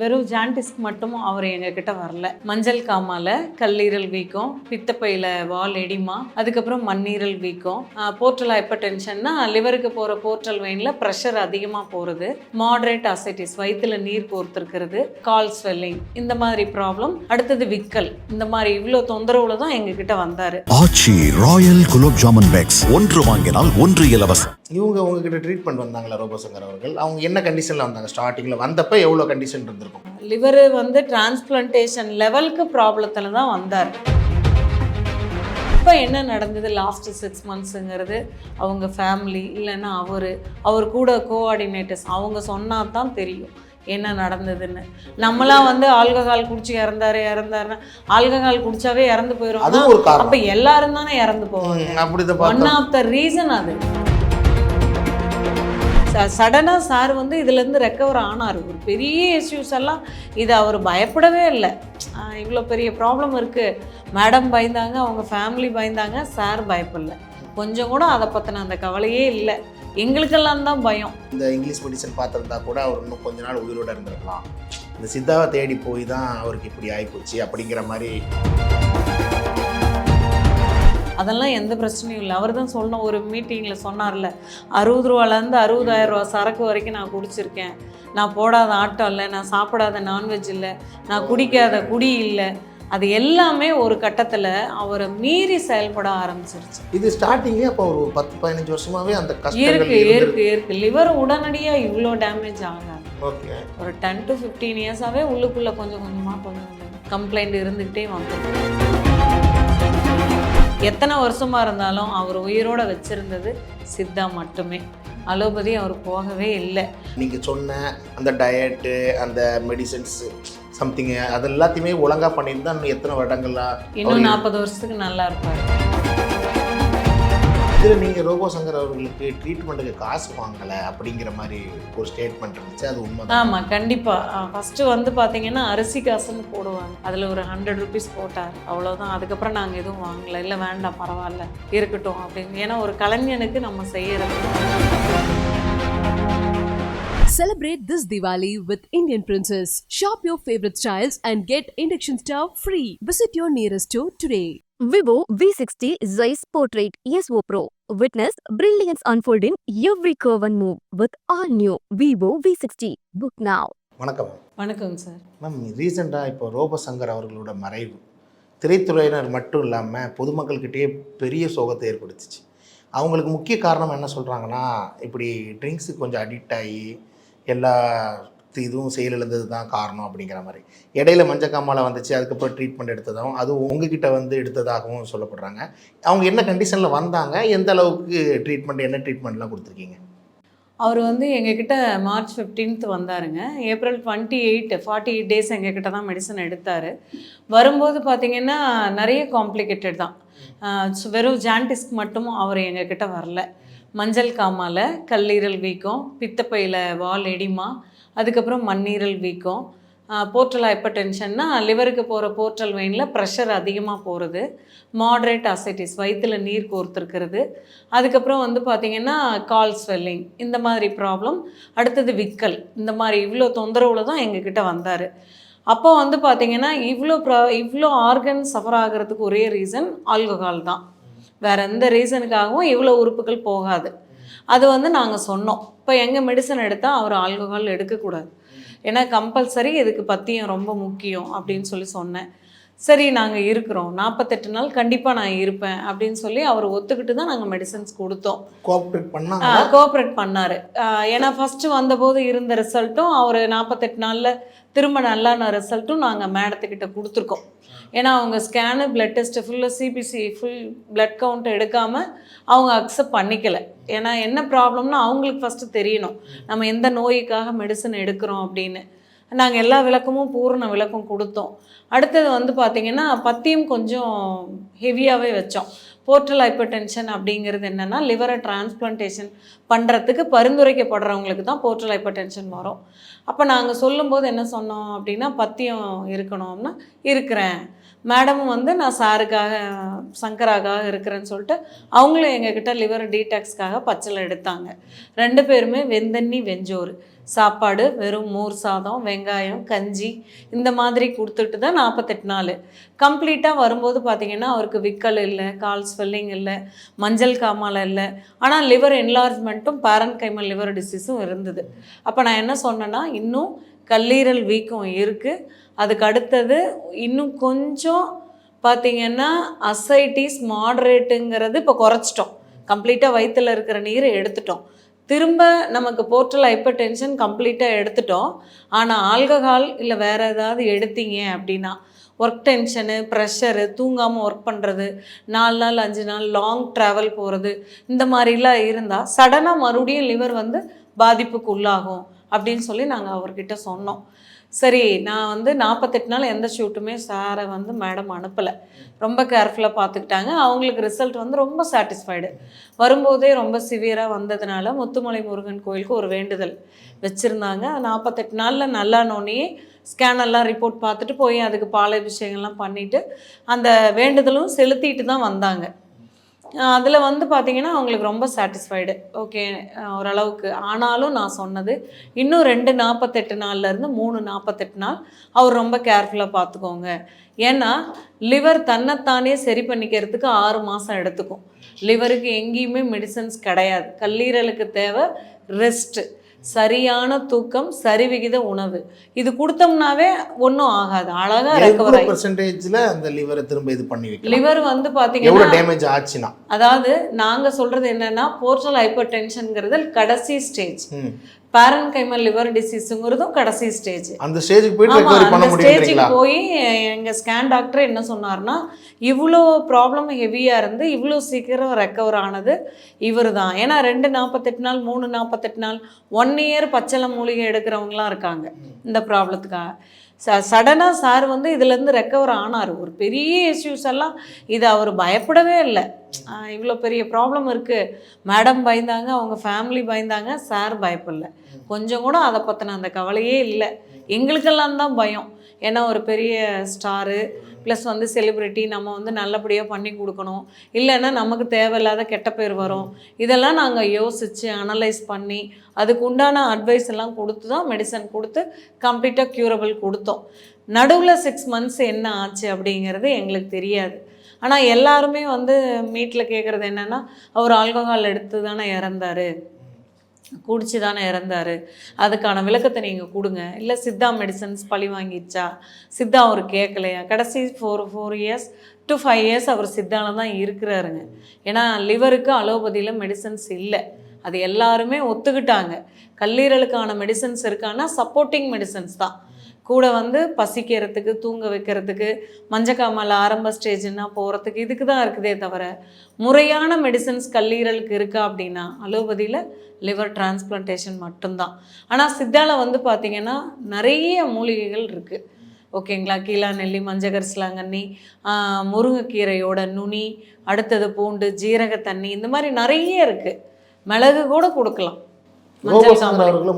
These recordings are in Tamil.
வெறும் ஜாண்டிஸ்க்கு மட்டும் அவர் எங்ககிட்ட வரல. மஞ்சள் காமால கல்லீரல் வீக்கம் பித்தப்பையில் வால் எடிமா அதுக்கப்புறம் மண்ணீரல் வீக்கம். போர்ட்டல் ஹைப்பர் டென்ஷன்னா லிவருக்கு போகிற போர்ட்டல் வெயினில் ப்ரெஷர் அதிகமாக போகிறது மாடரேட் அசைட்டிஸ் வயிற்றுல நீர் கோர்த்துருக்கிறது கால் ஸ்வெல்லிங் இந்த மாதிரி ப்ராப்ளம் அடுத்தது விக்கல் இந்த மாதிரி இவ்வளோ தொந்தரவுல தான் எங்ககிட்ட வந்தார். ஆச்சி ராயல் குலோப் ஜாமுன் பேக்ஸ் ஒன்று வாங்கினால் ஒன்று இலவசம். இவங்க உங்ககிட்ட ட்ரீட்மெண்ட் வந்தாங்களா ரோபோசங்கர் அவர்கள்? அவங்க என்ன கண்டிஷனில் வந்தாங்க? ஸ்டார்டிங்கில் வந்தப்போ எவ்வளோ கண்டிஷன் இருந்திருக்கும் லிவர் வந்து டிரான்ஸ்பிளான்டேஷன் லெவலுக்கு ப்ராப்ளத்தில் தான் வந்தார். இப்போ என்ன நடந்தது லாஸ்ட் சிக்ஸ் மந்த்ஸுங்கிறது அவங்க ஃபேமிலி இல்லைன்னா அவர் அவர் கூட கோஆர்டினேட்டர்ஸ் அவங்க சொன்னா தான் தெரியும் என்ன நடந்ததுன்னு. நம்மளாம் வந்து ஆல்கஹால் குடிச்சு இறந்தாரு இறந்தாருன்னா. ஆல்கஹால் குடிச்சாவே இறந்து போயிடும் அப்போ எல்லாரும் தானே இறந்து போவாங்க? ஒன் ஆஃப் த ரீசன் அது. சடனாக சார் வந்து இதுலேருந்து ரெக்கவர் ஆனார். ஒரு பெரிய இஷ்யூஸ் எல்லாம் இது அவர் பயப்படவே இல்லை. இவ்வளோ பெரிய ப்ராப்ளம் இருக்குது மேடம் பயந்தாங்க அவங்க ஃபேமிலி பயந்தாங்க சார் பயப்படல. கொஞ்சம் கூட அதை பற்றின அந்த கவலையே இல்லை. எங்களுக்கெல்லாம் தான் பயம். இந்த இங்கிலீஷ் மெடிசன் பார்த்துருந்தா கூட அவர் இன்னும் கொஞ்ச நாள் உயிரோட இருந்திருக்கலாம். இந்த சித்தாவை தேடி போய் தான் அவருக்கு இப்படி ஆகிப்போச்சு அப்படிங்கிற மாதிரி அதெல்லாம் எந்த பிரச்சனையும் இல்லை. அவர் தான் சொன்ன ஒரு மீட்டிங்கில் சொன்னார்ல அறுபது ரூபாலேருந்து அறுபதாயிரம் ரூபா சரக்கு வரைக்கும் நான் குடிச்சிருக்கேன். நான் போடாத ஆட்டம் இல்லை நான் சாப்பிடாத நான்வெஜ் இல்லை நான் குடிக்காத குடி இல்லை. அது எல்லாமே ஒரு கட்டத்தில் அவரை மீறி செயல்பட ஆரம்பிச்சிருச்சு. இது ஸ்டார்டிங்லேயே அப்போ ஒரு பத்து பதினஞ்சு வருஷமாவே அந்த இருக்கு இருக்கு இருக்கு லிவர் உடனடியாக இவ்வளோ டேமேஜ் ஆகாது. ஓகே ஒரு டென் டு ஃபிஃப்டீன் இயர்ஸாகவே உள்ளுக்குள்ளே கொஞ்சம் கொஞ்சமாக கொஞ்சம் கம்ப்ளைண்ட் இருந்துக்கிட்டே வந்துடும் எத்தனை வருஷமா இருந்தாலும் அவர் உயிரோட வச்சிருந்தது சித்தா மட்டுமே. அலோபதி அவர் போகவே இல்லை. நீங்கள் சொன்ன அந்த டயட்டு அந்த மெடிசன்ஸ் சம்திங் அது எல்லாத்தையுமே ஒழுங்காக பண்ணியிருந்தா இன்னும் எத்தனை வருடங்கள்லாம் இன்னும் நாற்பது வருஷத்துக்கு நல்லா இருப்பார். இதில் நீங்கள் ரோபோ சங்கர் அவர்களுக்கு ட்ரீட்மெண்ட்டுக்கு காசு வாங்கலை அப்படிங்கிற மாதிரி ஒரு ஸ்டேட்மெண்ட் இருந்துச்சு. அது உண்மை ஆமாம் கண்டிப்பாக ஃபஸ்ட்டு வந்து பார்த்தீங்கன்னா அரிசி காசுன்னு போடுவாங்க. அதில் ஒரு ஹண்ட்ரட் ருபீஸ் போட்டார். அவ்வளோதான் அதுக்கப்புறம் நாங்கள் எதுவும் வாங்கல. இல்லை வேண்டாம் பரவாயில்ல. இருக்கட்டும் அப்படின்னு. ஏன்னா ஒரு கலைஞனுக்கு நம்ம செய்யறது Celebrate this Diwali with Indian Princess. Shop your favorite styles and get induction stove free. Visit your nearest store today. Vivo V60 Zeiss Portrait ESO Pro. Witness brilliance unfold in every curve and move with all new Vivo V60. Book now. வணக்கம் வணக்கங்க சார் மேம் ரீசெண்டாக இப்போ ரோபோ சங்கர் அவர்களோட மறைவு திரைத்துறையினர் மட்டும் இல்லாமல் பொதுமக்கள்கிட்டயே பெரிய சோகத்தை ஏற்படுத்துச்சு அவங்களுக்கு முக்கிய காரணம் என்ன சொல்கிறாங்கன்னா இப்படி ட்ரிங்க்ஸுக்கு கொஞ்சம் அடிக்ட் ஆகி எல்லா இதுவும் செயலிழந்தது தான் காரணம் அப்படிங்கிற மாதிரி. இடையில மஞ்சக்காமால வந்துச்சு அதுக்கப்புறம் ட்ரீட்மெண்ட் எடுத்ததாகவும் அதுவும் உங்ககிட்ட வந்து எடுத்ததாகவும் சொல்லப்படுறாங்க. அவங்க என்ன கண்டிஷனில் வந்தாங்க? எந்த அளவுக்கு ட்ரீட்மெண்ட் என்ன ட்ரீட்மெண்ட்லாம் கொடுத்துருக்கீங்க? அவர் வந்து எங்ககிட்ட March 15th வந்தாருங்க. April twenty eight forty eight days எங்ககிட்ட தான் மெடிசன் எடுத்தார். வரும்போது பார்த்தீங்கன்னா நிறைய காம்ப்ளிகேட்டட் தான். வெறும் ஜாண்டிஸ்க் மட்டும் அவர் எங்ககிட்ட வரல. மஞ்சள் காமாலை கல்லீரல் வீக்கம் பித்தப்பையில் வால் எடிமா அதுக்கப்புறம் மண்ணீரல் வீக்கம். போர்ட்டல் ஹைப்பர் டென்ஷன்னா லிவருக்கு போகிற போர்ட்டல் வெயினில் ப்ரெஷர் அதிகமாக போகிறது மாடரேட் அசைட்டிஸ் வயிற்றுல நீர் கோர்த்துருக்கிறது. அதுக்கப்புறம் வந்து பார்த்திங்கன்னா கால் ஸ்வெல்லிங் இந்த மாதிரி ப்ராப்ளம் அடுத்தது விக்கல் இந்த மாதிரி இவ்வளோ தொந்தரவுல தான் எங்ககிட்ட வந்தார். அப்போ வந்து பார்த்திங்கன்னா இவ்வளோ ப்ரா இவ்வளோ ஆர்கன் சஃபர் ஆகிறதுக்கு ஒரே ரீசன் ஆல்கஹால் தான். வேற எந்த ரீசனுக்காகவும் இவ்வளோ உறுப்புகள் போகாது. அது வந்து நாங்கள் சொன்னோம். இப்போ எங்கள் மெடிசன் எடுத்தால் அவர் ஆல்கஹால் எடுக்கக்கூடாது. ஏன்னா கம்பல்சரி இதுக்கு பத்தியம் ரொம்ப முக்கியம் அப்படின்னு சொல்லி சொன்னேன். சரி நாங்கள் இருக்கிறோம். நாற்பத்தெட்டு நாள் கண்டிப்பாக நான் இருப்பேன் அப்படின்னு சொல்லி அவர் ஒத்துக்கிட்டு தான் நாங்கள் மெடிசன்ஸ் கொடுத்தோம். கோஆப்ரேட் பண்ணாங்க கோஆப்ரேட் பண்ணார். ஏன்னா ஃபஸ்ட்டு வந்தபோது இருந்த ரிசல்ட்டும் அவர் நாற்பத்தெட்டு நாளில் திரும்ப நல்லான ரிசல்ட்டும் நாங்கள் மேடத்துக்கிட்ட கொடுத்துருக்கோம். ஏன்னா அவங்க ஸ்கேனு பிளட் டெஸ்ட்டு ஃபுல்லாக சிபிசி ஃபுல் பிளட் கவுண்ட் எடுக்காமல் அவங்க அக்செப்ட் பண்ணிக்கல. ஏன்னா என்ன ப்ராப்ளம்னு அவங்களுக்கு ஃபஸ்ட்டு தெரியணும். நம்ம எந்த நோய்க்காக மெடிசன் எடுக்கிறோம் அப்படின்னு. நாங்கள் எல்லா விளக்கமும் பூரண விளக்கம் கொடுத்தோம். அடுத்தது வந்து பார்த்திங்கன்னா பத்தியம் கொஞ்சம் ஹெவியாகவே வச்சோம். போர்ட்டல் ஹைப்பர் டென்ஷன் அப்படிங்கிறது என்னென்னா லிவரை டிரான்ஸ்பிளான்டேஷன் பண்ணுறதுக்கு பரிந்துரைக்கப்படுறவங்களுக்கு தான் போர்ட்டல் ஹைப்பர் டென்ஷன் வரும். அப்போ நாங்கள் சொல்லும்போது என்ன சொன்னோம் அப்படின்னா பத்தியம் இருக்கணும்னா இருக்கிறேன். மேடமும் வந்து நான் சாருக்காக சங்கராக்காக இருக்கிறேன்னு சொல்லிட்டு அவங்களும் எங்ககிட்ட லிவர் டீடாக்ஸ்க்காக பச்சலை எடுத்தாங்க. ரெண்டு பேருமே வெந்தண்ணி வெஞ்சோறு. சாப்பாடு வெறும் மோர் சாதம் வெங்காயம் கஞ்சி இந்த மாதிரி கொடுத்துட்டு தான் நாற்பத்தெட்டு நாள். கம்ப்ளீட்டாக வரும்போது பார்த்தீங்கன்னா அவருக்கு விக்கல் இல்லை கால் ஸ்வெல்லிங் இல்லை மஞ்சள் காமாலை இல்லை. ஆனால் லிவர் என்லார்ஜ்மெண்ட்டும் பேரன் கைமல் லிவர் டிசீஸும் இருந்தது. அப்போ நான் என்ன சொன்னேன்னா இன்னும் கல்லீரல் வீக்கம் இருக்குது அதுக்கு அடுத்தது இன்னும் கொஞ்சம் பார்த்தீங்கன்னா அசைட்டிஸ் மாடரேட்டுங்கிறது இப்போ குறைச்சிட்டோம். கம்ப்ளீட்டாக வயிற்றில் இருக்கிற நீரை எடுத்துட்டோம். திரும்ப நமக்கு போர்ட்டல் ஹைப்பர் டென்ஷன் கம்ப்ளீட்டாக எடுத்துட்டோம். ஆனால் ஆல்கஹால் இல்லை வேறு ஏதாவது எடுத்தீங்க அப்படின்னா ஒர்க் டென்ஷனு ப்ரெஷரு தூங்காமல் ஒர்க் பண்ணுறது நாலு நாள் அஞ்சு நாள் லாங் ட்ராவல் போகிறது இந்த மாதிரிலாம் இருந்தால் சடனாக மறுபடியும் லிவர் வந்து பாதிப்புக்கு உள்ளாகும் அப்படின்னு சொல்லி நாங்கள் அவர்கிட்ட சொன்னோம். சரி நான் வந்து நாற்பத்தெட்டு நாள் எந்த ஷூட்டுமே சாரை வந்து மேடம் அனுப்பலை. ரொம்ப கேர்ஃபுல்லாக பார்த்துக்கிட்டாங்க அவங்களுக்கு ரிசல்ட் வந்து ரொம்ப சாட்டிஸ்ஃபைடு வரும்போதே ரொம்ப சிவியராக வந்ததுனால முத்துமலை முருகன் கோயிலுக்கு ஒரு வேண்டுதல் வச்சுருந்தாங்க. நாற்பத்தெட்டு நாளில் நல்லானோடனே ஸ்கேனெல்லாம் ரிப்போர்ட் பார்த்துட்டு போய் அதுக்கு பாலாபிஷேகம்லாம் பண்ணிவிட்டு அந்த வேண்டுதலும் செலுத்திட்டு தான் வந்தாங்க. அதில் வந்து பார்த்திங்கன்னா அவங்களுக்கு ரொம்ப சாட்டிஸ்ஃபைடு ஓகே ஓரளவுக்கு. ஆனாலும் நான் சொன்னது இன்னும் ரெண்டு நாற்பத்தெட்டு நாள்லேருந்து மூணு நாற்பத்தெட்டு நாள் அவர் ரொம்ப கேர்ஃபுல்லாக பார்த்துக்கோங்க ஏன்னா லிவர் தன்னைத்தானே சரி பண்ணிக்கிறதுக்கு ஆறு மாதம் எடுத்துக்கும். லிவருக்கு எங்கேயுமே மெடிசன்ஸ் கிடையாது. கல்லீரலுக்கு தேவை ரெஸ்ட்டு சரியான தூக்கம் சரிவிகித உணவு. இது கொடுத்தோம்னாவே ஒன்றும் ஆகாது. அழகாக ரெக்கவர் பெர்சன்டேஜில் அந்த லிவரை திரும்ப இது பண்ணி வைக்கலாம்? லிவர் வந்து பார்த்தீங்கன்னா டேமேஜ் ஆச்சுன்னா? அதாவது நாங்க சொல்றது என்னன்னா போர்ட்டல் ஹைப்பர் டென்ஷன்ங்கிறது கடைசி ஸ்டேஜ். பேரன் கைமல் லிவர் டிசீஸுங்கிறதும் கடைசி ஸ்டேஜ் அந்த ஸ்டேஜுக்கு ஆமா ரெக்கவரி பண்ண ஸ்டேஜுக்கு போய் எங்க ஸ்கேன் டாக்டர் என்ன சொன்னார்னா இவ்வளோ ப்ராப்ளம் ஹெவியாக இருந்து இவ்வளோ சீக்கிரம் ரெக்கவர் ஆனது இவர் தான் ஏன்னா ரெண்டு நாற்பத்தெட்டு நாள் மூணு நாற்பத்தெட்டு நாள் ஒன் இயர் பச்சளை மூலிகை எடுக்கிறவங்களாம் இருக்காங்க இந்த ப்ராப்ளத்துக்காக ச சடனாக சார் வந்து இதுலேருந்து ரெக்கவர் ஆனார். ஒரு பெரிய இஷ்யூஸ் எல்லாம் இது அவர் பயப்படவே இல்லை. இவ்வளோ பெரிய ப்ராப்ளம் இருக்குது மேடம் பயந்தாங்க அவங்க ஃபேமிலி பயந்தாங்க சார் பயப்படல. கொஞ்சம் கூட அதை பற்றின அந்த கவலையே இல்லை. எங்களுக்கெல்லாம் தான் பயம். ஏன்னா ஒரு பெரிய ஸ்டாரு ப்ளஸ் வந்து செலிப்ரிட்டி நம்ம வந்து நல்லபடியாக பண்ணி கொடுக்கணும். இல்லைன்னா நமக்கு தேவையில்லாத கெட்ட பேர் வரும். இதெல்லாம் நாங்கள் யோசித்து அனலைஸ் பண்ணி அதுக்கு உண்டான அட்வைஸ் எல்லாம் கொடுத்து தான் மெடிசன் கொடுத்து கம்ப்ளீட்டாக க்யூரபிள் கொடுத்தோம். நடுவில் சிக்ஸ் மந்த்ஸ் என்ன ஆச்சு அப்படிங்கிறது எங்களுக்கு தெரியாது. ஆனால் எல்லாருமே வந்து மீட்டில் கேட்குறது என்னென்னா அவர் ஆல்கஹால் எடுத்து தானே இறந்தார். குடிச்சு தானே இறந்தாரு. அதுக்கான விளக்கத்தை நீங்கள் கொடுங்க. இல்லை சித்தா மெடிசன்ஸ் பழி வாங்கிடுச்சா சித்தா அவர் கேட்கலையா கடைசி four four years to five years அவர் சித்தாவில் தான் இருக்கிறாருங்க. ஏன்னா லிவருக்கு அலோபதியில் மெடிசன்ஸ் இல்லை. அது எல்லாருமே ஒத்துக்கிட்டாங்க. கல்லீரலுக்கான மெடிசன்ஸ் இருக்கான்னா சப்போர்ட்டிங் மெடிசன்ஸ் தான். கூட வந்து பசிக்கிறதுக்கு தூங்க வைக்கிறதுக்கு மஞ்சக்காமல் ஆரம்ப ஸ்டேஜ்னா போகிறதுக்கு இதுக்கு தான் இருக்குதே தவிர முறையான மெடிசன்ஸ் கல்லீரலுக்கு இருக்கா அப்படின்னா அலோபதியில் லிவர் டிரான்ஸ்பிளான்டேஷன் மட்டும்தான். ஆனால் சித்தால வந்து பார்த்திங்கன்னா நிறைய மூலிகைகள் இருக்குது ஓகேங்களா கீழா நெல்லி மஞ்சகரிசலாங்கண்ணி ஆஹ், முருங்கைக்கீரையோட நுனி அடுத்தது பூண்டு ஜீரக தண்ணி இந்த மாதிரி நிறைய இருக்குது மிளகு கூட கொடுக்கலாம்.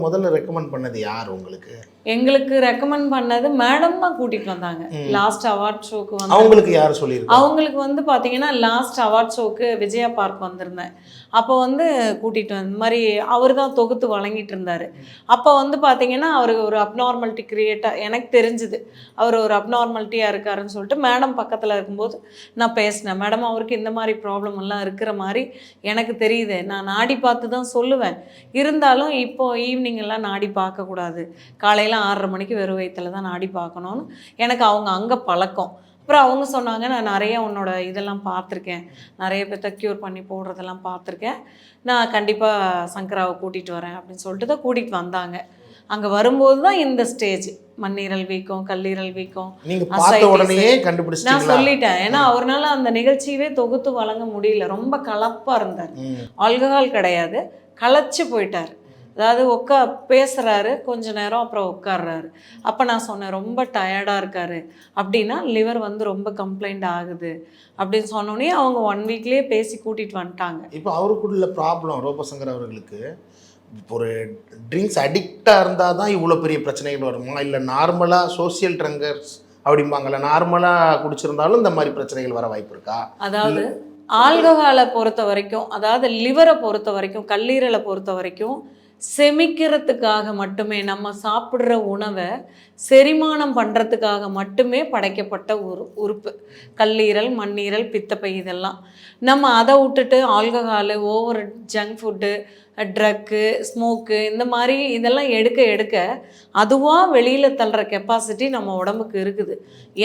முதல்ல ரெக்கமெண்ட் பண்ணது யார் உங்களுக்கு? எங்களுக்கு ரெக்கமெண்ட் பண்ணது மேடம் தான் கூட்டிட்டு வந்தாங்க. லாஸ்ட் அவார்ட் ஷோக்கு வந்து அவங்களுக்கு யார் சொல்லியிருக்கா? அவங்களுக்கு வந்து பார்த்தீங்கன்னா லாஸ்ட் அவார்ட் ஷோக்கு விஜயா பார்க் வந்திருந்தேன். அப்போ வந்து கூட்டிகிட்டு வந்து மாதிரி அவர் தான் தொகுத்து வழங்கிட்டு இருந்தார். அப்போ வந்து பார்த்தீங்கன்னா அவருக்கு ஒரு அப்நார்மாலிட்டி கிரியேட்டாக எனக்கு தெரிஞ்சுது. அவர் ஒரு அப்நார்மாலிட்டியாக இருக்காருன்னு சொல்லிட்டு மேடம் பக்கத்தில் இருக்கும்போது நான் பேசினேன். மேடம் அவருக்கு இந்த மாதிரி ப்ராப்ளம் எல்லாம் இருக்கிற மாதிரி எனக்கு தெரியுது. நான் நாடி பார்த்து தான் சொல்லுவேன். இருந்தாலும் இப்போ ஈவினிங் எல்லாம் நாடி பார்க்கக்கூடாது. காலையில் ஆறரை மணிக்கு வெறும் வயிற்றுல தான் நாடி பார்க்கணும்னு எனக்கு அவங்க அங்கே பழக்கம். அப்புறம் அவங்க சொன்னாங்க நான் நிறைய உன்னோட இதெல்லாம் பார்த்துருக்கேன். நிறைய பேர்த்த க்யூர் பண்ணி போடுறதெல்லாம் பார்த்துருக்கேன். நான் கண்டிப்பாக சங்கராவை கூட்டிகிட்டு வரேன் அப்படின்னு சொல்லிட்டு தான் கூட்டிகிட்டு வந்தாங்க. அங்கே வரும்போது தான் இந்த ஸ்டேஜ் மண்ணீரல் வீக்கம் கல்லீரல் வீக்கம் நான் சொல்லிட்டேன். ஏன்னா அவர்னால அந்த நிகழ்ச்சியவே தொகுத்து வழங்க முடியல. ரொம்ப கலப்பாக இருந்தார். ஆல்கஹால் கிடையாது. களைச்சு போயிட்டார். அதாவது உட்கா பேசுகிறாரு கொஞ்ச நேரம் அப்புறம் உட்கார்றாரு. அப்போ நான் சொன்னேன் ரொம்ப டயர்டாக இருக்காரு. அப்படின்னா லிவர் வந்து ரொம்ப கம்ப்ளைண்ட் ஆகுது அப்படின்னு சொன்னோன்னே அவங்க ஒன் வீக்லேயே பேசி கூட்டிகிட்டு வந்துட்டாங்க. இப்போ அவருக்குள்ள ப்ராப்ளம் ரோபசங்கர் அவர்களுக்கு ஒரு ட்ரிங்க்ஸ் அடிக்டாக இருந்தால் தான் இவ்வளோ பெரிய பிரச்சனைகள் வருமா? இல்லை நார்மலாக சோஷியல் ட்ரங்கர்ஸ் அப்படிம்பாங்கல்ல நார்மலாக குடிச்சிருந்தாலும் இந்த மாதிரி பிரச்சனைகள் வர வாய்ப்பு இருக்கா? அதாவது ஆல்கஹாலை பொறுத்த வரைக்கும் அதாவது லிவரை பொறுத்த வரைக்கும் கல்லீரலை பொறுத்த வரைக்கும் செமிக்கிறதுக்காக மட்டுமே நம்ம சாப்பிட்ற உணவை செரிமானம் பண்ணுறதுக்காக மட்டுமே படைக்கப்பட்ட ஒரு உறுப்பு. கல்லீரல் மண்ணீரல் பித்தப்பை இதெல்லாம். நம்ம அதை விட்டுட்டு alcohol over junk food drug smoke இந்த மாதிரி இதெல்லாம் எடுக்க எடுக்க அதுவாக வெளியில் தள்ளுற கெப்பாசிட்டி நம்ம உடம்புக்கு இருக்குது.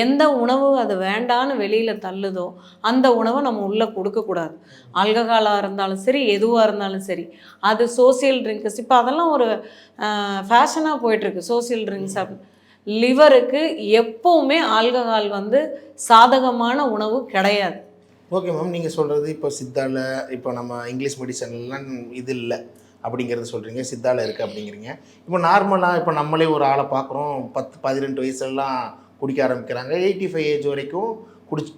எந்த உணவு அது வேண்டான்னு வெளியில் தள்ளுதோ அந்த உணவை நம்ம உள்ளே கொடுக்கக்கூடாது ஆல்கஹாலாக இருந்தாலும் சரி எதுவாக இருந்தாலும் சரி. அது சோசியல் ட்ரிங்க்ஸ் இப்போ அதெல்லாம் ஒரு ஃபேஷனாக போயிட்டுருக்கு. சோசியல் ட்ரிங்க்ஸ் லிவருக்கு எப்போவுமே ஆல்கஹால் வந்து சாதகமான உணவு கிடையாது. ஓகே மேம் நீங்கள் சொல்கிறது இப்போ சித்தால இப்போ நம்ம இங்கிலீஷ் மெடிசன்லாம் இது இல்லை அப்படிங்கிறத சொல்கிறீங்க சித்தால இருக்குது அப்படிங்கிறீங்க. இப்போ நார்மலாக இப்போ நம்மளே ஒரு ஆளை பார்க்குறோம் பத்து பதினெட்டு வயசுலலாம் குடிக்க ஆரம்பிக்கிறாங்க. எயிட்டி ஃபைவ் ஏஜ் வரைக்கும் குடிச்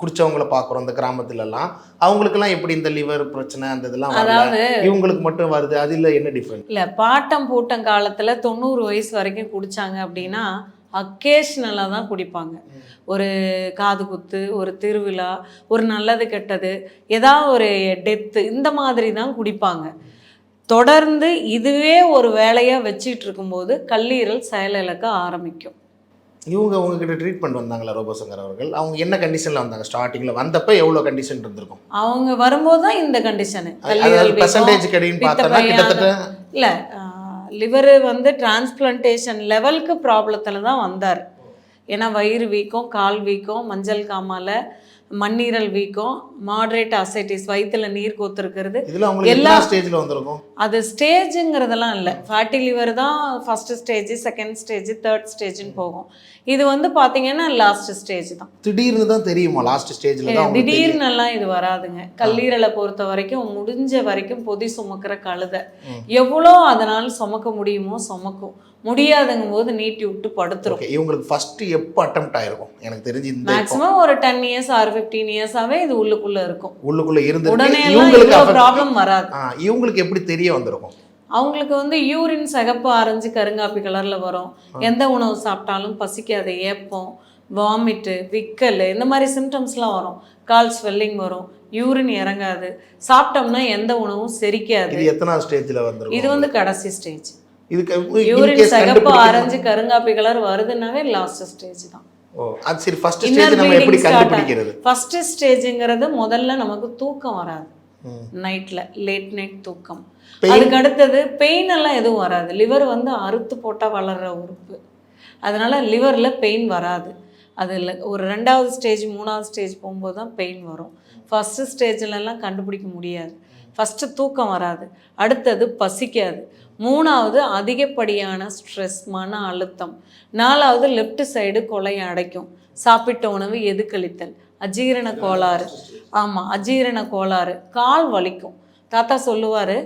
குடிச்சவங்கள பார்க்குறோம் இந்த கிராமத்துலலாம். அவங்களுக்கெல்லாம் எப்படி இந்த லிவர் பிரச்சனை அந்த இதெல்லாம் அதாவது இவங்களுக்கு மட்டும் வருது. அது இல்லை என்ன டிஃப்ரெண்ட் இல்லை பாட்டம் பூட்டம் காலத்தில் தொண்ணூறு வயசு வரைக்கும் குடித்தாங்க அப்படின்னா அக்கேஷ்னலாக தான் குடிப்பாங்க. ஒரு காது குத்து ஒரு திருவிழா ஒரு நல்லது கெட்டது ஏதாவது ஒரு டெத்து இந்த மாதிரி தான் குடிப்பாங்க. தொடர்ந்து இதுவே ஒரு வேலையாக வச்சிட்டு இருக்கும்போது கல்லீரல் செயலிழக்க ஆரம்பிக்கும். இவங்க உங்ககிட்ட ட்ரீட்மெண்ட் வந்தாங்களா ரோபோசங்கர் அவர்கள்? அவங்க என்ன கண்டிஷனில் வந்தாங்க? ஸ்டார்டிங்கில் வந்தப்ப எவ்வளோ கண்டிஷன் இருந்திருக்கும்? அவங்க வரும்போது தான் இந்த கண்டிஷனு இல்லை லிவர் வந்து டிரான்ஸ்பிளான்டேஷன் லெவலுக்கு ப்ராப்ளத்தில் தான் வந்தார். ஏன்னா வயிறு வீக்கம் கால் வீக்கம் மஞ்சள் காமால மண்ணீரல் வீக்கம் மாடரேட் அசைட்டிஸ் வயிற்றுல நீர் கோத்துருக்கிறது எல்லா- ஸ்டேஜில் வந்திருக்கும்? அது ஸ்டேஜுங்கிறதெல்லாம் இல்லை. ஃபேட்டி லிவர் தான் first stage second stage third ஸ்டேஜ்னு போகும். இது வந்து பார்த்தீங்கன்னா லாஸ்ட் ஸ்டேஜ் தான். திடீர்னு தான் தெரியுமா? லாஸ்ட் ஸ்டேஜில். திடீர்னுலாம் இது வராதுங்க. கல்லீரலை பொறுத்த வரைக்கும் முடிஞ்ச வரைக்கும் பொதி சுமக்கிற கழுதை. எவ்வளோ அதனால் சுமக்க முடியுமோ சுமக்கும். முடியாதுங்கும் போது நீட்டி விட்டு படுத்துரும். இவங்களுக்கு ஃபர்ஸ்ட் எப்போ அட்டம்ப்ட் ஆயிருக்கும்? எனக்கு தெரிஞ்சு இந்த மேக்ஸிமம் ஒரு டென் இயர்ஸ் ஆர் ஃபிஃப்டீன் இயர்ஸாவே இது உள்ளுக்குள்ள இருக்கும். உள்ளுக்குள்ள இருந்து உடனே இவங்களுக்கு ப்ராப்ளம் வராது. இவங்களுக்கு எப்படி தெரிய வந்திருக்கும்? அவங்களுக்கு வந்து யூரின் சிகப்பு ஆரஞ்சு கருங்காப்பி கலர்ல வரும். எந்த உணவு சாப்பிட்டாலும் பசிக்காது ஏப்பம் வாமிட்டு விக்கல் இந்த மாதிரி சிம்டம்ஸ்லாம் வரும். கால் ஸ்வெல்லிங் வரும் யூரின் இறங்காது. சாப்பிட்டோம்னா எந்த உணவும் செரிக்காது. இது எத்தனாவது ஸ்டேஜில் வந்திருக்கும் இது வந்து கடைசி ஸ்டேஜ் இதுக்கு யூரின் சிகப்பு. ஆரஞ்சு கருங்காப்பி கலர் வருதுன்னாவே லாஸ்ட் ஸ்டேஜ் தான். ஓ அது சரி ஃபர்ஸ்ட் இன்னர் ஸ்டேஜ் நம்ம எப்படி ப்ளீடிங் ஸ்டார்ட் கண்டுபிடிக்கிறது ஃபர்ஸ்ட் ஸ்டேஜுங்கிறது முதல்ல நமக்கு தூக்கம் வராது. நைட்ல லேட் நைட் தூக்கம்? அதுக்கு அடுத்தது பெயின் எல்லாம் எதுவும் வராது. லிவர் வந்து அறுத்து போட்டா வளர்ற உறுப்பு. அதனால லிவர்ல பெயின் வராது. அதில் ஒரு ரெண்டாவது ஸ்டேஜ் மூணாவது ஸ்டேஜ் போகும்போது தான் பெயின் வரும். ஃபஸ்ட்டு ஸ்டேஜ்லலாம் கண்டுபிடிக்க முடியாது. ஃபஸ்ட்டு தூக்கம் வராது. அடுத்தது பசிக்காது. மூணாவது அதிகப்படியான ஸ்ட்ரெஸ் மன அழுத்தம். நாலாவது லெஃப்ட் சைடு கொலையை அடைக்கும். சாப்பிட்ட உணவு எதுக்களித்தல் அஜீரண கோளாறு. ஆமாம் அஜீரண கோளாறு. கால் வலிக்கும். தாத்தா சொல்லுவார்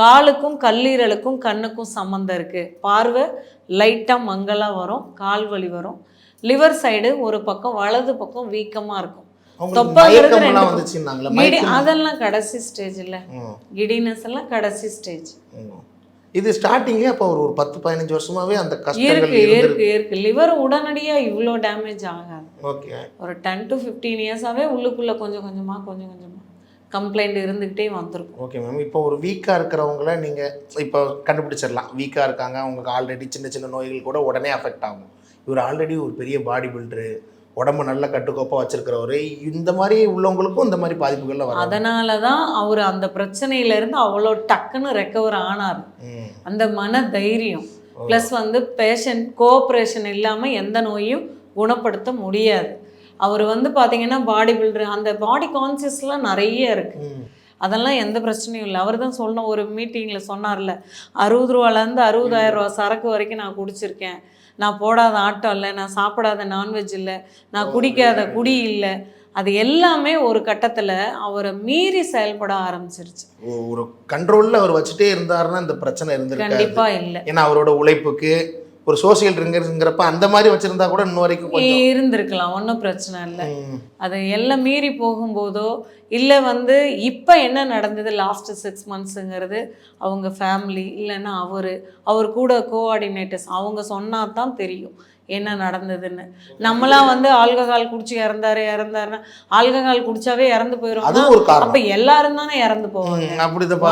காலுக்கும் கல்லீரலுக்கும் கண்ணுக்கும் சம்மந்தம் இருக்குது பார்வை லைட்டாக மங்கலாக வரும் கால் வலி வரும். லிவர் சைடு ஒரு பக்கம் வலது பக்கம் வீக்கமாக இருக்கும். அதெல்லாம் கடைசி ஸ்டேஜ் இல்லை கிடினஸ் எல்லாம் கடைசி ஸ்டேஜ். இது ஸ்டார்டிங்கே அப்போ ஒரு ஒரு பத்து பதினஞ்சு வருஷமாவே அந்த கஷ்டங்கள் இருக்கு இருக்கு லிவர் உடனடியாக இவ்வளோ டேமேஜ் ஆகாது. ஓகே ஒரு டென் டு ஃபிஃப்டீன் இயர்ஸாகவே உள்ளுக்குள்ளே கொஞ்சம் கொஞ்சமாக கொஞ்சம் கொஞ்சமாக கம்ப்ளைண்ட் இருந்துக்கிட்டே வந்திருக்கும். ஓகே மேம் இப்போ ஒரு வீக்காக இருக்கிறவங்கள நீங்கள் இப்போ கண்டுபிடிச்சிடலாம். வீக்காக இருக்காங்க அவங்களுக்கு ஆல்ரெடி சின்ன சின்ன நோய்கள் கூட உடனே அஃபெக்ட் ஆகும். இவர் ஆல்ரெடி ஒரு பெரிய பாடி பில்டரு உடம்பு நல்ல கட்டுக்கோப்பாக வச்சிருக்கிறவரு இந்த மாதிரி உள்ளவங்களுக்கும் இந்த மாதிரி பாதிப்புகள்லாம் வரும் அதனால தான் அவர் அந்த பிரச்சனையிலேருந்து அவ்வளோ டக்குன்னு ரெக்கவர் ஆனார். அந்த மன தைரியம் ப்ளஸ் வந்து பேஷண்ட் கோஆப்ரேஷன் இல்லாமல் எந்த நோயும் குணப்படுத்த முடியாது. அவர் வந்து பார்த்தீங்கன்னா பாடி பில்டர் அந்த பாடி கான்சியஸ்லாம் நிறைய இருக்குது அதெல்லாம் எந்த பிரச்சனையும் இல்லை. அவர் தான் சொன்ன ஒரு மீட்டிங்கில் சொன்னார்ல அறுபது ரூபாலேருந்து அறுபதாயிரம் ரூபா சரக்கு வரைக்கும் நான் குடிச்சிருக்கேன். நான் போடாத ஆட்டம் இல்லை நான் சாப்பிடாத நான்வெஜ் இல்லை நான் குடிக்காத குடி இல்லை. அது எல்லாமே ஒரு கட்டத்தில் அவரை மீறி செயல்பட ஆரம்பிச்சிருச்சு. ஒரு கண்ட்ரோலில் அவர் வச்சுட்டே இருந்தாருன்னா இந்த பிரச்சனை இருந்திருக்காது. கண்டிப்பாக இல்லை. ஏன்னா அவரோட உழைப்புக்கு ஒரு சோசியல் ட்ரிங்கர்ஸுங்கிறப்ப அந்த மாதிரி வச்சிருந்தா கூட இன்ன வரைக்கும் கொஞ்சம் இருந்திருக்கலாம் ஒன்றும் பிரச்சனை இல்லை. அதை எல்லாம் மீறி போகும்போதோ இல்லை வந்து இப்போ என்ன நடந்தது லாஸ்ட்டு சிக்ஸ் மந்த்ஸுங்கிறது அவங்க ஃபேமிலி இல்லைன்னா அவர் அவர் கூட கோஆர்டினேட்டர்ஸ் அவங்க சொன்னால் தான் தெரியும் என்ன நடந்ததுன்னு. நம்மளாம் வந்து ஆல்கஹால் குடிச்சு இறந்தாரு இறந்தாருன்னா ஆல்கஹால் குடிச்சாவே இறந்து போயிடும் அதுவும் ஒரு காரணம். அப்போ எல்லாரும் தானே இறந்து போவாங்க.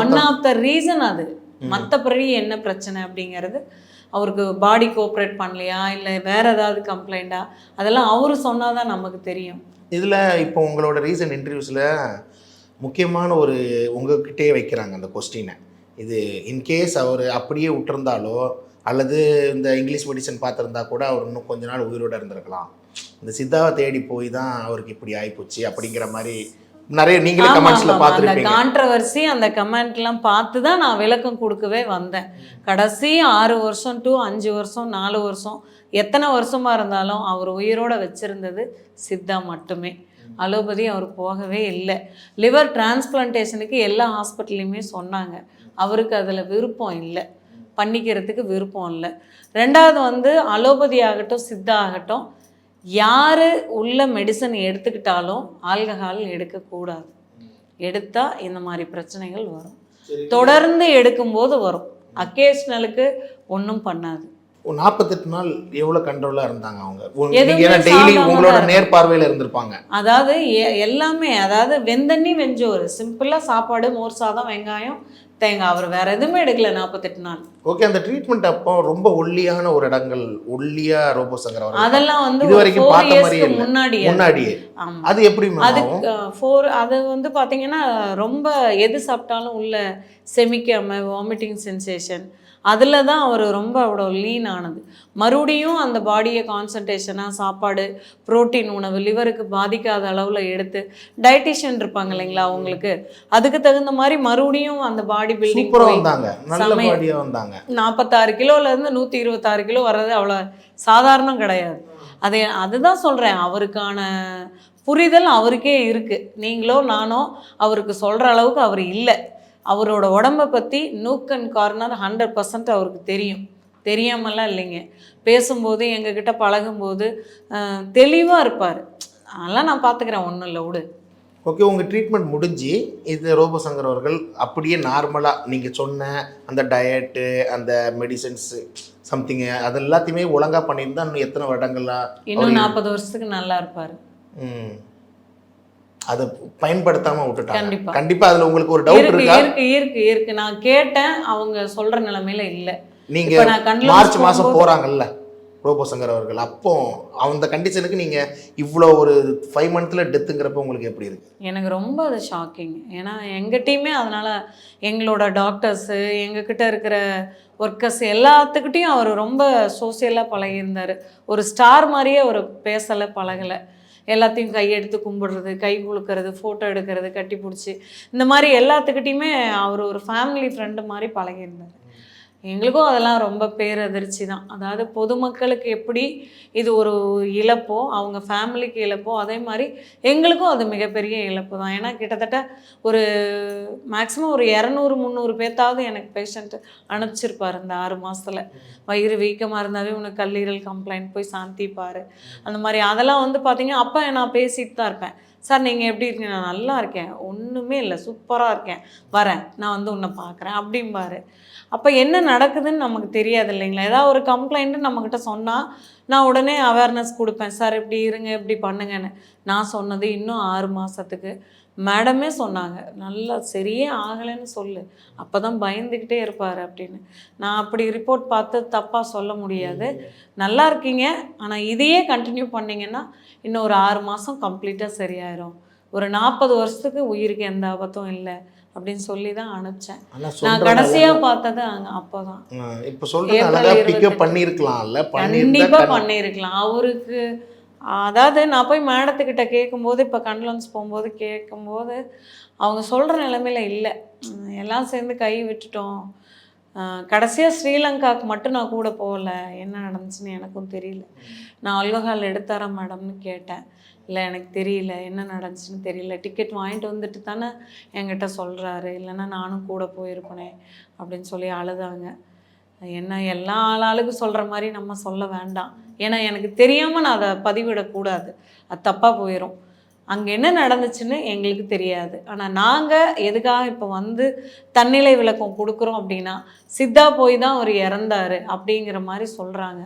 ஒன் ஆஃப் த ரீசன் அது. மற்றபடி என்ன பிரச்சனை அப்படிங்கிறது அவருக்கு பாடி கோஆப்ரேட் பண்ணலையா? இல்லை வேற ஏதாவது கம்ப்ளைண்டா அதெல்லாம் அவரு சொன்னாதான் நமக்கு தெரியும். இதில் இப்போ உங்களோட ரீசன்ட் இன்டர்வியூஸில் முக்கியமான ஒரு உங்ககிட்டே வைக்கிறாங்க அந்த கொஸ்டினை இது இன்கேஸ் அவர் அப்படியே விட்டுருந்தாலோ அல்லது இந்த இங்கிலீஷ் மெடிசன் பார்த்துருந்தா கூட அவர் இன்னும் கொஞ்ச நாள் உயிரோடு இருந்திருக்கலாம். இந்த சித்தாவை தேடி போய் தான் அவருக்கு இப்படி ஆகிப்போச்சு அப்படிங்கிற மாதிரி நிறைய நீங்களே கமெண்ட்ஸில் ஆமா, அந்த பார்த்துருப்பீங்க. கான்ட்ரவர்சி அந்த கமெண்ட்லாம் பார்த்து தான் நான் விளக்கம் கொடுக்கவே வந்தேன். கடைசி ஆறு வருஷம் டு அஞ்சு வருஷம் நாலு வருஷம் எத்தனை வருஷமா இருந்தாலும் அவர் உயிரோட வச்சிருந்தது சித்தா மட்டுமே. அலோபதி அவர் போகவே இல்லை. லிவர் டிரான்ஸ்பிளான்டேஷனுக்கு எல்லா ஹாஸ்பிட்டல்லையுமே சொன்னாங்க. அவருக்கு அதில் விருப்பம் இல்லை. பண்ணிக்கிறதுக்கு விருப்பம் இல்லை. ரெண்டாவது வந்து அலோபதி ஆகட்டும் சித்தா ஆகட்டும் யார் உள்ள மெடிசன் எடுத்துக்கிட்டாலும் ஆல்கஹால் எடுக்கக்கூடாது. எடுத்தால் இந்த மாதிரி பிரச்சனைகள் வரும். தொடர்ந்து எடுக்கும்போது வரும். அக்கேஷ்னலுக்கு ஒன்றும் பண்ணாது. நாற்பத்தெட்டு நாள் எவ்வளோ கண்ட்ரோலாக இருந்தாங்க அவங்க? டெய்லி உங்களோட நேர்பார்வையில் இருந்திருப்பாங்க. அதாவது எல்லாமே அதாவது வெந்தண்ணி வெஞ்சோறு. சிம்பிளாக சாப்பாடு மோர் சாதம் வெங்காயம் தேங்காய் அவர் வேற எதுவுமே எடுக்கல நாற்பத்தெட்டு நாள். ஓகே அந்த ட்ரீட்மெண்ட் அப்போ ரொம்ப ஒல்லியான ஒரு இடங்கள் ஒல்லியா ரோபோ சங்கர் அதெல்லாம் வந்து இது வரைக்கும் பார்த்த இல்லை. முன்னாடி முன்னாடியே. அது எப்படி அது ஃபோர் அது வந்து பார்த்தீங்கன்னா ரொம்ப எது சாப்பிட்டாலும் உள்ள செமிக்காம வாமிட்டிங் சென்சேஷன் அதில் தான் அவர் ரொம்ப அவ்வளோ லீன் ஆனது. மறுபடியும் அந்த பாடியை கான்சன்ட்ரேஷனாக சாப்பாடு புரோட்டீன் உணவு லிவருக்கு பாதிக்காத அளவில் எடுத்து டயட்டிஷியன் இருப்பாங்க இல்லைங்களா அவங்களுக்கு? அதுக்கு தகுந்த மாதிரி மறுபடியும் அந்த பாடி பில்டிங் வந்தாங்க. நாற்பத்தாறு கிலோலேருந்து நூற்றி இருபத்தாறு கிலோ வர்றது அவ்வளோ சாதாரணம் கிடையாது. அது அதுதான் சொல்கிறேன் அவருக்கான புரிதல் அவருக்கே இருக்குது நீங்களோ நானோ அவருக்கு சொல்கிற அளவுக்கு அவர் இல்லை. அவரோட உடம்பை பற்றி nook and corner hundred percent அவருக்கு தெரியும். தெரியாமலாம் இல்லைங்க. பேசும்போது எங்ககிட்ட பழகும்போது தெளிவாக இருப்பார். அதெல்லாம் நான் பார்த்துக்கிறேன் ஒன்றும் இல்லை விடு. ஓகே உங்க ட்ரீட்மெண்ட் முடிஞ்சு இது ரோபோ சங்கர் அவர்கள் அப்படியே நார்மலா நீங்க சொன்ன அந்த டயட்டு அந்த மெடிசன்ஸ் சம்திங் அது எல்லாத்தையுமே ஒழுங்கா பண்ணியிருந்தா இன்னும் எத்தனை வருடங்களா இன்னும் நாற்பது வருஷத்துக்கு நல்லா இருப்பார். ம். அதை பயன்படுத்தாம விட்டுட்டாங்க. கண்டிப்பா. அதுல உங்களுக்கு ஒரு டவுட் இருக்கு இருக்கா? இருக்கு இருக்கு நான் கேட்டேன் அவங்க சொல்ற நிலைமையில இல்ல. நீங்க இப்ப நான் கண்ணுல மார்ச் மாசம் போறாங்கல்ல ரோபோ சங்கர் அவர்கள். அப்போ அந்த கண்டிஷனுக்கு நீங்க இவ்வளோ ஒரு ஃபைவ் மந்த்ல டெத்துங்கிறப்ப உங்களுக்கு எப்படி இருக்கு? எனக்கு ரொம்ப அது ஷாக்கிங் ஏன்னா எங்கள் டீமே அதனால் எங்களோட டாக்டர்ஸு எங்ககிட்ட இருக்கிற ஒர்க்கர்ஸ் எல்லாத்துக்கிட்டையும் அவர் ரொம்ப சோசியலாக பழகியிருந்தார். ஒரு ஸ்டார் மாதிரியே அவர் பேசலை பழகலை. எல்லாத்தையும் கையெடுத்து கும்பிடுறது கை குலுக்கிறது ஃபோட்டோ எடுக்கிறது கட்டி பிடிச்சி. இந்த மாதிரி எல்லாத்துக்கிட்டையுமே அவர் ஒரு ஃபேமிலி ஃப்ரெண்டு மாதிரி பழகியிருந்தார். எங்களுக்கும் அதெல்லாம் ரொம்ப பேரதிர்ச்சி தான். அதாவது பொதுமக்களுக்கு எப்படி இது ஒரு இழப்போ அவங்க ஃபேமிலிக்கு இழப்போ அதே மாதிரி எங்களுக்கும் அது மிகப்பெரிய இழப்பு தான். ஏன்னா கிட்டத்தட்ட ஒரு மேக்ஸிமம் ஒரு இரநூறு முந்நூறு பேர்த்தாவது எனக்கு பேஷண்ட் அனுப்பிச்சிருப்பார் இந்த ஆறு மாதத்தில் வயிறு வீக்கமாக இருந்தாவே உனக்கு கல்லீரல் கம்ப்ளைண்ட் போய் சாந்திப்பார் அந்த மாதிரி அதெல்லாம் வந்து பார்த்திங்கன்னா அப்போ நான் பேசிட்டு தான் இருப்பேன். சார் நீங்கள் எப்படி இருக்கீங்க? நான் நல்லா இருக்கேன். ஒன்றுமே இல்லை. சூப்பராக இருக்கேன். வரேன். நான் வந்து உன்னை பார்க்குறேன் அப்படிம்பாரு. அப்போ என்ன நடக்குதுன்னு நமக்கு தெரியாது இல்லைங்களா? ஏதாவது ஒரு கம்ப்ளைண்ட்டு நம்மக்கிட்ட சொன்னால் நான் உடனே அவேர்னஸ் கொடுப்பேன். சார் இப்படி இருங்க இப்படி பண்ணுங்கன்னு. நான் சொன்னது இன்னும் ஆறு மாதத்துக்கு மேடமே சொன்னாங்க நல்லா சரியே ஆகலைன்னு சொல்லு. அப்போ தான் பயந்துக்கிட்டே இருப்பார் அப்படின்னு. நான் அப்படி ரிப்போர்ட் பார்த்து தப்பாக சொல்ல முடியாது. நல்லா இருக்கீங்க ஆனால் இதையே கண்டினியூ பண்ணிங்கன்னா இன்னும் ஒரு ஆறு மாதம் கம்ப்ளீட்டாக சரியாயிரும். ஒரு நாற்பது வருஷத்துக்கு உயிருக்கு எந்த ஆபத்தும் இல்லை. அப்படின்னு சொல்லி தான் அனுப்பிச்சேன் நான் சொல்ற கடைசியாக பார்த்தது அங்கே அப்போ தான் இப்ப இருபத்தெட்டு. பண்ணியிருக்கலாம்ல கண்டிப்பா பண்ணியிருந்தா பண்ணியிருக்கலாம். அவருக்கு அதாவது நான் போய் மேடத்துக்கிட்ட கேட்கும்போது இப்போ கண்லன்ஸ் போகும்போது கேட்கும்போது அவங்க சொல்கிற நிலமையில இல்லை. எல்லாம் சேர்ந்து கை விட்டுட்டோம். கடைசியாக ஸ்ரீலங்காவுக்கு மட்டும் நான் கூட போகல. என்ன நடந்துச்சுன்னு எனக்கும் தெரியல. நான் ஆல்கஹால் எடுத்தாரேன் மேடம்னு கேட்டேன். இல்லை எனக்கு தெரியல. என்ன நடந்துச்சுன்னு தெரியல. டிக்கெட் வாங்கிட்டு வந்துட்டு தானே என்கிட்ட சொல்கிறாரு இல்லைன்னா நானும் கூட போயிருப்பேனே அப்படின்னு சொல்லி அழுதாங்க. என்ன எல்லா ஆளாளுக்கு சொல்கிற மாதிரி நம்ம சொல்ல வேண்டாம். ஏன்னா எனக்கு தெரியாமல் நான் அதை பதிவிடக்கூடாது. அது தப்பாக போயிடும் அங்கே என்ன நடந்துச்சுன்னு எங்களுக்கு தெரியாது. ஆனால் நாங்கள் எதுக்காக இப்போ வந்து தன்னிலை விளக்கம் கொடுக்குறோம் அப்படின்னா சித்தா போய் தான் அவர் இறந்தாரு அப்படிங்கிற மாதிரி சொல்கிறாங்க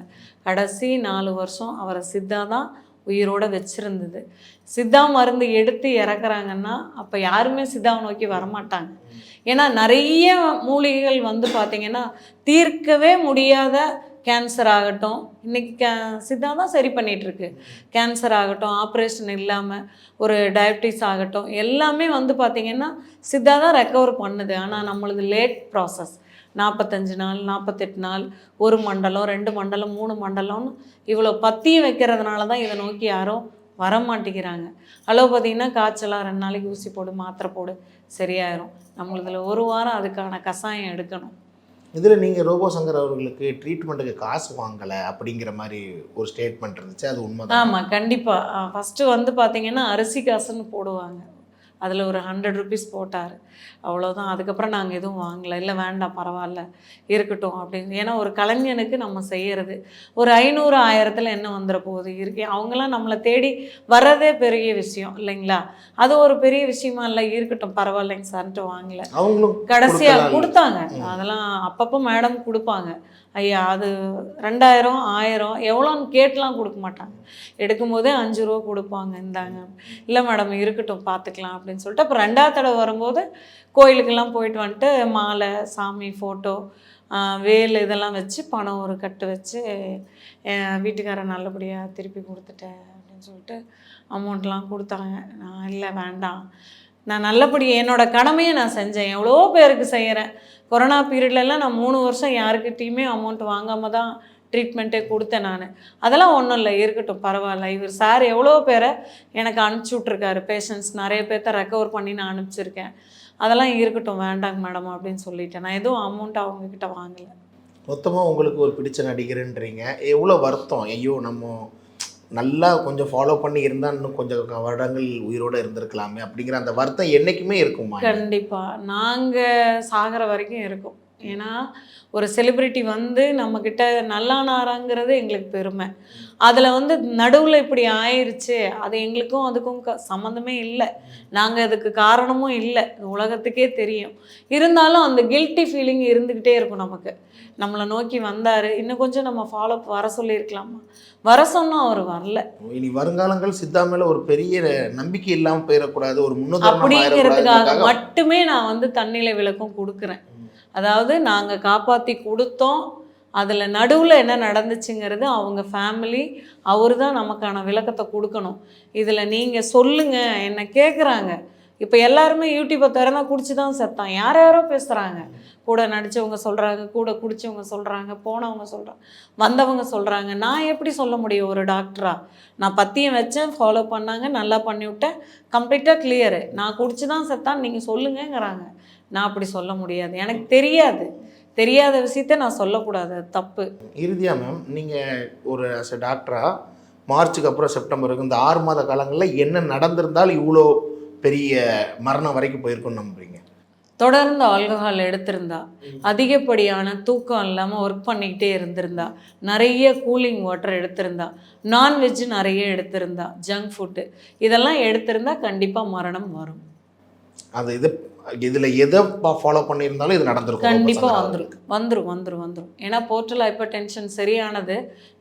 கடைசி நாலு வருஷம் அவரை சித்தா தான் உயிரோட வச்சிருந்தது. சித்தா மருந்து எடுத்து இறக்குறாங்கன்னா அப்போ யாருமே சித்தாவை நோக்கி வரமாட்டாங்க. ஏன்னா நிறைய மூலிகைகள் வந்து பார்த்திங்கன்னா தீர்க்கவே முடியாத கேன்சர் ஆகட்டும். இன்றைக்கி கே சித்தா தான் சரி பண்ணிகிட்ருக்கு கேன்சர் ஆகட்டும் ஆப்ரேஷன் இல்லாமல் ஒரு டயபிட்டிஸ் ஆகட்டும். எல்லாமே வந்து பார்த்திங்கன்னா சித்தா தான் ரெக்கவர் பண்ணுது. ஆனால் நம்மளது லேட் ப்ராசஸ் நாற்பத்தஞ்சு நாள் நாற்பத்தெட்டு நாள் ஒரு மண்டலம் ரெண்டு மண்டலம் மூணு மண்டலம்னு இவ்வளோ பத்தியும் வைக்கிறதுனால தான் இதை நோக்கி யாரும் வர மாட்டேங்கிறாங்க அலோபதினா காய்ச்சலாக ரெண்டு நாளைக்கு ஊசி போடு மாத்திரை போடு சரியாயிரும். நம்மளதில் ஒரு வாரம் அதுக்கான கஷாயம் எடுக்கணும். இதில் நீங்கள் ரோபோ சங்கர் அவர்களுக்கு ட்ரீட்மெண்ட்டுக்கு காசு வாங்கலை அப்படிங்கிற மாதிரி ஒரு ஸ்டேட்மெண்ட் இருந்துச்சு. அது உண்மை ஆமாம் கண்டிப்பாக ஃபஸ்ட்டு வந்து பார்த்தீங்கன்னா அரிசி காசுன்னு போடுவாங்க. அதில் ஒரு ஹண்ட்ரட் ருபீஸ் போட்டார். அவ்வளோதான் அதுக்கப்புறம் நாங்கள் எதுவும் வாங்கலை. இல்லை வேண்டாம் பரவாயில்ல. இருக்கட்டும் அப்படின்னு. ஏன்னா ஒரு கலைஞனுக்கு நம்ம செய்யறது ஒரு ஐநூறு ஆயிரத்தில் என்ன வந்துட போகுது? இருக்கு. அவங்களாம் நம்மளை தேடி வர்றதே பெரிய விஷயம் இல்லைங்களா? அது ஒரு பெரிய விஷயமா இல்லை. இருக்கட்டும் பரவாயில்லைங்க சார்ன்ட்டு வாங்கல. கடைசியாக. கொடுத்தாங்க. அதெல்லாம் அப்பப்போ மேடம் கொடுப்பாங்க. ஐயா அது ரெண்டாயிரம் ஆயிரம் எவ்வளோன்னு கேட்டுலாம் கொடுக்க மாட்டாங்க. எடுக்கும்போதே அஞ்சு ரூபா கொடுப்பாங்க இந்தாங்க. இல்லை மேடம் இருக்கட்டும் பார்த்துக்கலாம். அப்படின்னு சொல்லிட்டு. அப்போ ரெண்டாவது தடவை வரும்போது கோயிலுக்கெல்லாம் போயிட்டு வந்துட்டு மாலை சாமி ஃபோட்டோ வேல் இதெல்லாம் வச்சு பணம் ஒரு கட்டு வச்சு என் வீட்டுக்காரன் நல்லபடியாக திருப்பி கொடுத்துட்டேன் அப்படின்னு சொல்லிட்டு அமௌண்ட்லாம் கொடுத்தாங்க. நான் இல்லை வேண்டாம். நான் நல்லபடி என்னோடய கடமையை நான் செஞ்சேன். எவ்வளோ பேருக்கு செய்கிறேன் கொரோனா பீரியட்லலாம் நான் மூணு வருஷம் யாருக்கிட்டேயுமே அமௌண்ட் வாங்காமல் தான் ட்ரீட்மெண்ட்டே கொடுத்தேன் நான். அதெல்லாம் ஒன்றும் இல்லை இருக்கட்டும் பரவாயில்ல. இவர் சார் எவ்வளோ பேரை எனக்கு அனுப்பிச்சி விட்ருக்காரு பேஷண்ட்ஸ் நிறைய பேர்த்த ரெக்கவர் பண்ணி நான் அனுப்பிச்சிருக்கேன். அதெல்லாம் இருக்கட்டும் வேண்டாங்க மேடம் அப்படின்னு சொல்லிட்டேன். நான் எதுவும் அமௌண்ட் அவங்கக்கிட்ட வாங்கலை. மொத்தமாக உங்களுக்கு ஒரு பிடிச்ச நடிகருன்றீங்க. எவ்வளோ வருத்தம்? ஐயோ நம்ம நல்லா கொஞ்சம் ஃபாலோ பண்ணி இருந்தால் இன்னும் கொஞ்சம் வருடங்கள் உயிரோடு இருந்திருக்கலாமே அப்படிங்கிற அந்த வருத்தம் என்றைக்குமே இருக்குமா? கண்டிப்பாக நாங்கள் சாகிற வரைக்கும் இருக்கோம். ஏன்னா ஒரு செலிப்ரிட்டி வந்து நம்மக்கிட்ட நல்லானாராங்கிறது எங்களுக்கு பெருமை. அதில் வந்து நடுவில் இப்படி ஆயிருச்சு அது எங்களுக்கும் அதுக்கும் க சம்மந்தமே இல்லை. நாங்கள் அதுக்கு காரணமும் இல்லை. உலகத்துக்கே தெரியும். இருந்தாலும் அந்த கில்ட்டி ஃபீலிங் இருந்துக்கிட்டே இருக்கும் நமக்கு. நம்மளை நோக்கி வந்தார். இன்னும் கொஞ்சம் நம்ம ஃபாலோ வர சொல்லியிருக்கலாமா? வர சொன்னோம் அவர் வரல. இனி வருங்காலங்கள் சித்தா மேல ஒரு பெரிய நம்பிக்கை இல்லாமல் போயிடக்கூடாது. ஒரு முன்னுதாரணம் அப்படிங்கிறதுக்காக மட்டுமே நான் வந்து தண்ணில விளக்கம் கொடுக்குறேன். அதாவது நாங்கள் காப்பாற்றி கொடுத்தோம். அதில் நடுவில் என்ன நடந்துச்சுங்கிறது அவங்க ஃபேமிலி அவர் தான் நமக்கான விளக்கத்தை கொடுக்கணும். இதில் நீங்கள் சொல்லுங்கள் என்னை கேட்குறாங்க இப்போ எல்லாருமே யூடியூப்பை திறந்தா குடிச்சு தான் செத்தான். யார் யாரோ பேசுகிறாங்க கூட நடித்தவங்க சொல்கிறாங்க கூட குடிச்சவங்க சொல்கிறாங்க போனவங்க சொல்கிறாங்க வந்தவங்க சொல்கிறாங்க நான் எப்படி சொல்ல முடியும் ஒரு டாக்டரா? நான் பத்தியம் வச்சேன் ஃபாலோ பண்ணாங்க நல்லா பண்ணிவிட்டேன் கம்ப்ளீட்டாக கிளியரு நான் குடிச்சு தான் செத்தான் நீங்கள் சொல்லுங்கங்கிறாங்க. நான் அப்படி சொல்ல முடியாது. எனக்கு தெரியாது. தெரியாத விஷயத்த நான் சொல்லக்கூடாது. அது தப்பு. இறுதியா மேம் நீங்கள் ஒரு அஸ் எ டாக்டராக மார்ச்சுக்கு அப்புறம் செப்டம்பர் வரைக்கும் இந்த ஆறு மாத காலங்களில் என்ன நடந்திருந்தால் இவ்வளோ பெரிய மரணம் வரைக்கும் போயிருக்கும்னு நம்புறீங்க? தொடர்ந்து ஆல்கஹால் எடுத்திருந்தா அதிகப்படியான தூக்கம் இல்லாமல் ஒர்க் பண்ணிக்கிட்டே இருந்திருந்தா நிறைய கூலிங் வாட்டர் எடுத்திருந்தா நான்வெஜ் நிறைய எடுத்திருந்தா ஜங்க் ஃபுட்டு இதெல்லாம் எடுத்திருந்தா கண்டிப்பாக மரணம் வரும். அது இது இதில் எதை ஃபாலோ பண்ணியிருந்தாலும் இது நடந்திருக்கும். கண்டிப்பாக வந்துடும் வந்துடும் வந்துடும் வந்துடும் ஏன்னா போர்ட்டல் ஹைப்பர் டென்ஷன் சரியானது.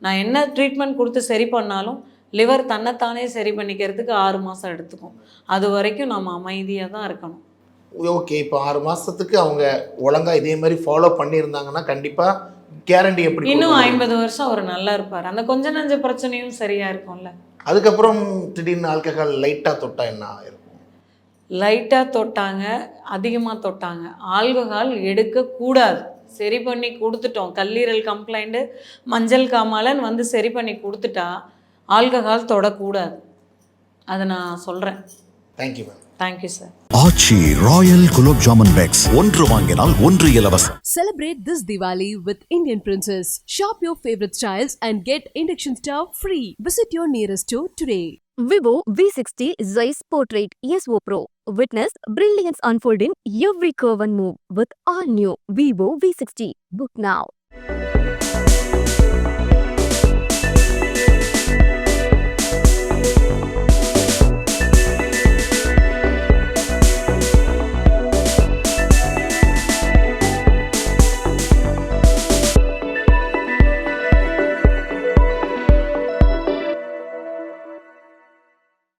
நான் என்ன ட்ரீட்மெண்ட் கொடுத்து சரி பண்ணாலும் லிவர் தன்னைத்தானே சரி பண்ணிக்கிறதுக்கு ஆறு மாதம் எடுத்துக்கும். அது வரைக்கும் நம்ம அமைதியாக தான் இருக்கணும். ஓகே இப்போ ஆறு மாதத்துக்கு அவங்க ஒழுங்கா இதே மாதிரி ஃபாலோ பண்ணியிருந்தாங்கன்னா கண்டிப்பாக கேரண்டி எப்படி இன்னும்? ஐம்பது வருஷம் அவர் நல்லா இருப்பார். அந்த கொஞ்ச நஞ்ச பிரச்சனையும் சரியா இருக்கும்ல. அதுக்கப்புறம் திடீர்னு ஆல்கஹால் லைட்டாக தொட்டா என்ன இருக்கும் லைட்டாக தொட்டாங்க அதிகமாக தொட்டாங்க. ஆல்கஹால் எடுக்கக்கூடாது சரி பண்ணி கொடுத்துட்டோம். கல்லீரல் கம்ப்ளைண்ட்டு மஞ்சள் காமாலன்னு வந்து சரி பண்ணி கொடுத்துட்டா ஆல்கஹால் தொடக்கூடாது. அதை நான் சொல்கிறேன் thank you ma'am thank you sir Aachi royal gulab jamun packs. ஒன்று வாங்கினால் ஒன்று இலவசம். Celebrate this Diwali with Indian Princess. Shop your favorite styles and get induction stove free. Visit your nearest store today. Vivo V60 Zeiss Portrait ESO Pro. Witness brilliance unfold in every curve and move with all new Vivo V60. Book now.